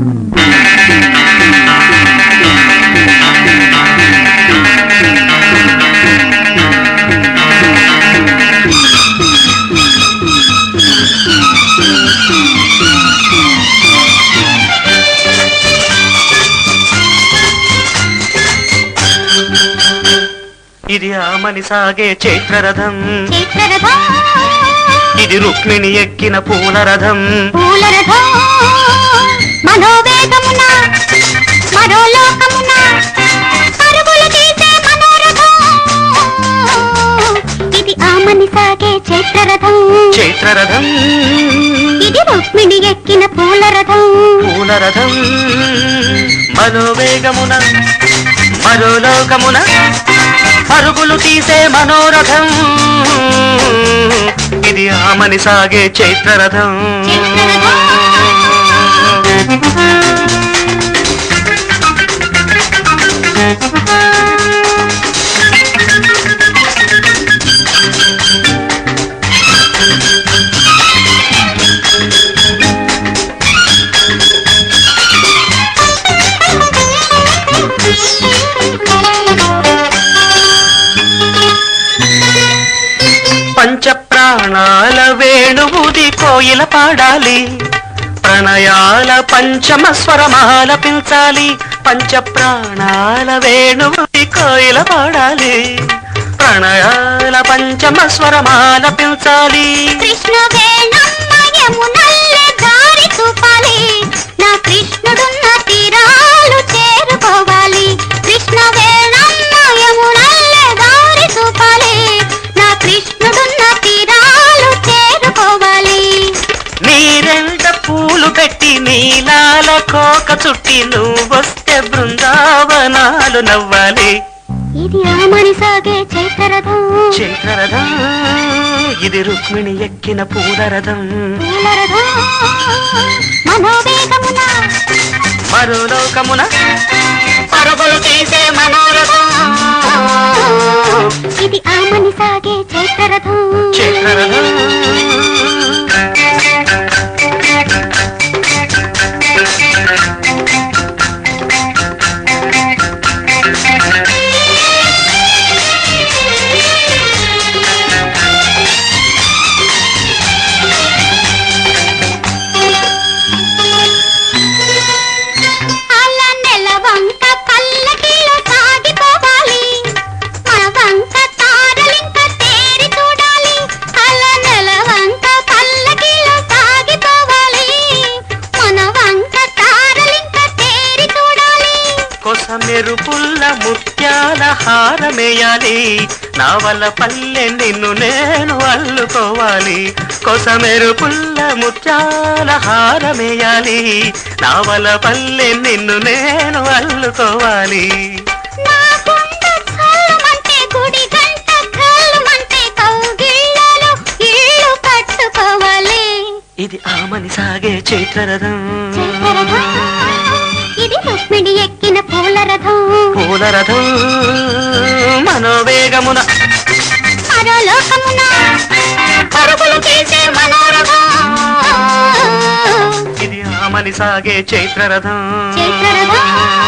ఇది ఆమని సాగే చైత్రరథం. ఇది రుక్మిణి ఎక్కిన పూల రథం పూలరథం. మనోవేగమున? మరో లోకమున పరుగులు తీసే మనోరథం. ఇది ఆమని సాగే చైత్రరథం చైత్రరథం ఇది రుక్మిణి ఎక్కిన పూలరథం. పూల రథం మనోవేగమున? మరో లోకమున పరుగులు తీసే మనోరథం. ఇది ఆమని సాగే చైత్రరథం ప్రాణాల వేణువుది కోయిల పాడాలి. ప్రణయాల పంచమ స్వరమాల పించాలి. పంచ ప్రాణాల వేణువుది కోయిల పాడాలి. ప్రణయాల పంచమ స్వరమాల పించాలి. పెట్టి నీలాల కోక చుట్టి నువ్వొస్తే బృందావనాలు నవ్వాలి. ఇది ఆమని సాగే చైత్రరథం చైత్రరథం ఇది రుక్మిణి ఎక్కిన పూలరథం. మనోవేగమున. మరో లోకమున పరుగులు తీసే మనోరథం. ఇది ఆమని సాగే చైత్రరథం చైత్రరథం కొస మెరుపుల్ల ముత్యాల హారమేయాలి. నా వల్ల పల్లె నిన్ను నేను అల్లుకోవాలి. కొస మెరుపుల్ల ముత్యాల హారమేయాలి. నా వల్ల పల్లె నిన్ను నేను అల్లుకోవాలి. ఇది ఆమని సాగే చైత్రరథం. ఇది రుక్మిణి ఎక్కిన పూలరథం. పూలరథం మనోవేగమున. మరో లోకమున పరుగులు తీసే మనోరథం. ఇది ఆమని సాగే చైత్రరథం. చైత్రరథం.